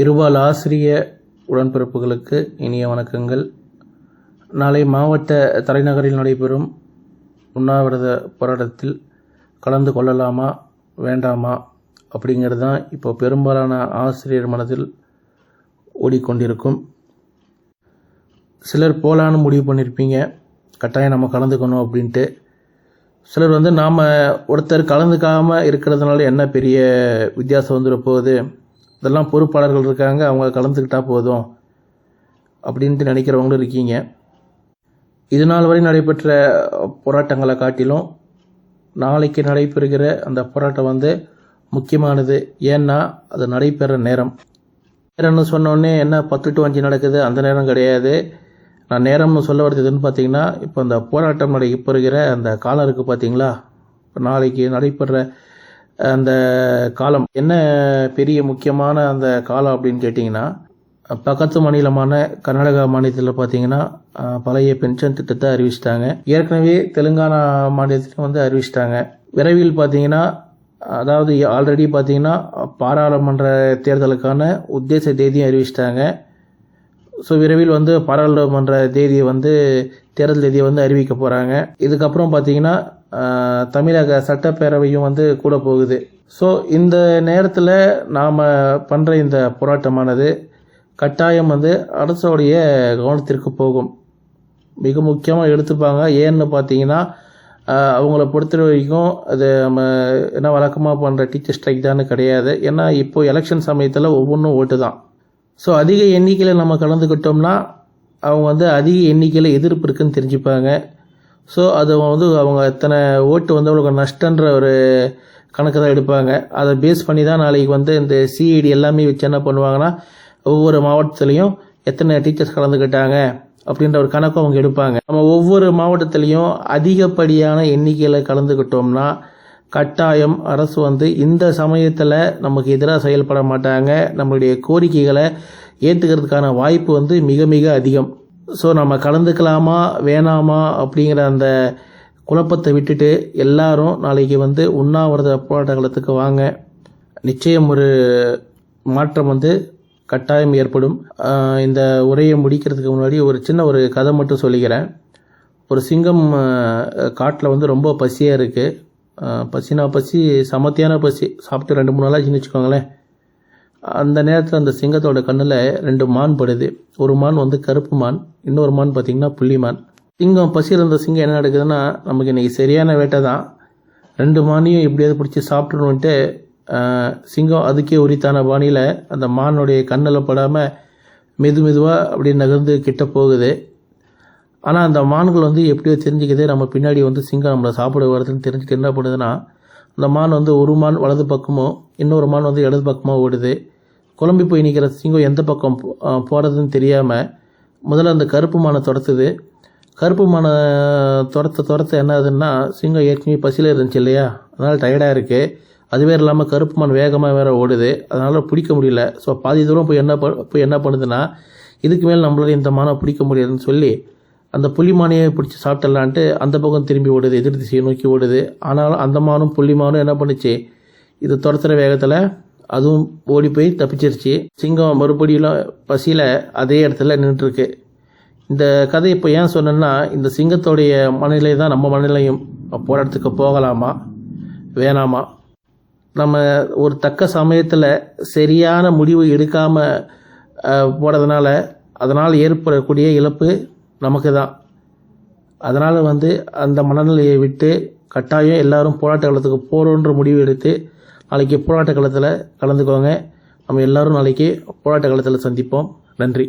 இருபால் ஆசிரிய உடன்பிறப்புகளுக்கு இனிய வணக்கங்கள். நாளை மாவட்ட தலைநகரில் நடைபெறும் உண்ணாவிரத போராட்டத்தில் கலந்து கொள்ளலாமா வேண்டாமா அப்படிங்கிறது தான் இப்போ பெரும்பாலான ஆசிரியர் மனதில் ஓடிக்கொண்டிருக்கும். சிலர் போலான்னு முடிவு பண்ணியிருப்பீங்க கட்டாயம் நம்ம கலந்துக்கணும் அப்படின்ட்டு. சிலர் வந்து நாம் ஒருத்தர் கலந்துக்காமல் இருக்கிறதுனால என்ன பெரிய வித்தியாசம் வந்துட போகுது? இதெல்லாம் பொறுப்பாளர்கள் இருக்காங்க அவங்க கலந்துக்கிட்டால் போதும் அப்படின்ட்டு நினைக்கிறவங்களும் இருக்கீங்க. இது நாள் வரை நடைபெற்ற போராட்டங்களை காட்டிலும் நாளைக்கு நடைபெறுகிற அந்த போராட்டம் வந்து முக்கியமானது. ஏன்னா அது நடைபெற நேரம். நேரம்னு சொன்னோடனே என்ன பத்து டு அஞ்சு நடக்குது அந்த நேரம் கிடையாது. நான் நேரம்னு சொல்ல வர்றது எதுன்னு பார்த்தீங்கன்னா இப்போ அந்த போராட்டம் நடைபெறுகிற அந்த காலம் இருக்குது பார்த்தீங்களா? இப்போ நாளைக்கு நடைபெற அந்த காலம். என்ன பெரிய முக்கியமான அந்த காலம் அப்படின்னு கேட்டிங்கன்னா பக்கத்து மாநிலமான கர்நாடகா மாநிலத்தில் பார்த்தீங்கன்னா பழைய பென்ஷன் திட்டத்தை அறிவிச்சிட்டாங்க. ஏற்கனவே தெலுங்கானா மாநிலத்திலும் வந்து அறிவிச்சிட்டாங்க. விரைவில் பார்த்தீங்கன்னா அதாவது ஆல்ரெடி பார்த்தீங்கன்னா பாராளுமன்ற தேர்தலுக்கான உத்தேச தேதியும் அறிவிச்சிட்டாங்க. ஸோ விரைவில் வந்து பாராளுமன்ற தேதியை வந்து தேர்தல் தேதியை வந்து அறிவிக்க போகிறாங்க இதுக்கப்புறம் பார்த்தீங்கன்னா தமிழக சட்டப்பேரவையும் வந்து கூட போகுது. ஸோ இந்த நேரத்தில் நாம் பண்ணுற இந்த போராட்டமானது கட்டாயம் வந்து அரசோடைய கவனத்திற்கு போகும். மிக முக்கியமாக எடுத்துப்பாங்க. ஏன்னு பார்த்தீங்கன்னா அவங்கள பொறுத்த வரைக்கும் அது நம்ம என்ன வழக்கமாக பண்ணுற டீச்சர் ஸ்ட்ரைக் தானே கிடையாது. ஏன்னா இப்போது எலெக்ஷன் சமயத்தில் ஒவ்வொன்றும் ஓட்டு தான் ஸோ அதிக எண்ணிக்கையில் நம்ம கலந்துக்கிட்டோம்னா அவங்க வந்து அதிக எண்ணிக்கையில் எதிர்ப்பு இருக்குதுன்னு தெரிஞ்சுப்பாங்க. ஸோ அது வந்து அவங்க எத்தனை ஓட்டு வந்து அவங்களுக்கு நஷ்டன்ற ஒரு கணக்கு தான் எடுப்பாங்க. அதை பேஸ் பண்ணி தான் நாளைக்கு வந்து இந்த சிஐடி எல்லாமே வச்சு என்ன பண்ணுவாங்கன்னா ஒவ்வொரு மாவட்டத்துலேயும் எத்தனை டீச்சர்ஸ் கலந்துக்கிட்டாங்க அப்படின்ற ஒரு கணக்கும் அவங்க எடுப்பாங்க. நம்ம ஒவ்வொரு மாவட்டத்துலேயும் அதிகப்படியான எண்ணிக்கையில் கலந்துக்கிட்டோம்னா கட்டாயம் அரசு வந்து இந்த சமயத்தில் நமக்கு எதிராக செயல்பட மாட்டாங்க. நம்மளுடைய கோரிக்கைகளை ஏற்றுக்கிறதுக்கான வாய்ப்பு வந்து மிக மிக அதிகம். ஸோ நம்ம கலந்துக்கலாமா வேணாமா அப்படிங்கிற அந்த குழப்பத்தை விட்டுட்டு எல்லாரும் நாளைக்கு வந்து உண்ணாவிரத போராட்ட களத்துக்கு வாங்க. நிச்சயம் ஒரு மாற்றம் வந்து கட்டாயம் ஏற்படும். இந்த உரையை முடிக்கிறதுக்கு முன்னாடி ஒரு சின்ன ஒரு கதை மட்டும் சொல்லிக்கிறேன். ஒரு சிங்கம் காட்டில் வந்து ரொம்ப பசியாக இருக்குது பசினா பசி சமத்தியான பசி. சாப்பிட்டு ரெண்டு மூணு நாளாச்சுன்னு வச்சுக்கோங்களேன். அந்த நேரத்தில் அந்த சிங்கத்தோட கண்ணில் ரெண்டு மான் படுது. ஒரு மான் வந்து கருப்பு மான் இன்னொரு மான் பார்த்திங்கன்னா புள்ளி மான். சிங்கம் பசியில் இருந்த சிங்கம் என்ன நடக்குதுன்னா நமக்கு இன்றைக்கி சரியான வேட்டை தான். ரெண்டு மானையும் எப்படியாவது பிடிச்சி சாப்பிட்ணுன்ட்டு சிங்கம் அதுக்கே உரித்தான பாணியில் அந்த மானுடைய கண்ணில் படாமல் மெது மெதுவாக அப்படியே நகர்ந்து கிட்ட போகுது. ஆனால் அந்த மான்கள் வந்து எப்படியோ தெரிஞ்சுக்கிதே. நம்ம பின்னாடி வந்து சிங்கம் நம்மளை சாப்பிட வருதுன்னு தெரிஞ்சுட்டு என்ன பண்ணுதுன்னா அந்த மான் வந்து ஒரு மான் வலது பக்கமும் இன்னொரு மான் வந்து இடது பக்கமாக ஓடுது. குழம்பி போய் நிற்கிற சிங்கம் எந்த பக்கம் போ- போகிறதுன்னு தெரியாமல் முதல்ல அந்த கருப்பு மானை துரத்துது. கருப்பு மானை துரத்த துரத்த என்ன ஆகுதுன்னா சிங்கம் ஏற்கனவே பசியில் இருந்துச்சு இல்லையா? அதனால் டயர்டாக இருக்குது அதுவே இல்லாமல் கருப்பு மான் வேகமாக வேறு ஓடுது. அதனால் பிடிக்க முடியல. ஸோ பாதி தூரம் போய் என்ன போய் என்ன பண்ணுதுன்னா இதுக்கு மேல் நம்மளால இந்த மானை பிடிக்க முடியாதுன்னு சொல்லி அந்த புலிமானையை பிடிச்சி சாப்பிட்டலான்ட்டு அந்த பக்கம் திரும்பி ஓடுது எதிர் திசையை நோக்கி ஓடுது. ஆனாலும் அந்த புள்ளிமானும் என்ன பண்ணுச்சு? இது துரத்துகிற வேகத்தில் அதுவும் ஓடி போய் தப்பிச்சிருச்சு. சிங்கம் மறுபடியும் பசியில் அதே இடத்துல நின்றுருக்கு இந்த கதை இப்போ ஏன் சொன்னேன்னா இந்த சிங்கத்தோடைய மனநிலை தான் நம்ம மனநிலையும். போராட்டத்துக்கு போகலாமா? வேணாமா? நம்ம ஒரு தக்க சமயத்தில் சரியான முடிவு எடுக்காமல் போகிறதுனால அதனால் ஏற்படக்கூடிய இழப்பு நமக்கு தான் அதனால் வந்து அந்த மனநிலையை விட்டு கட்டாயம் எல்லாரும் போராட்ட களத்துக்கு போகிறோன்ற முடிவு எடுத்து நாளைக்கு போராட்ட களத்தில் கலந்துக்கோங்க. நம்ம எல்லாரும் நாளைக்கு போராட்ட களத்தில் சந்திப்போம். நன்றி.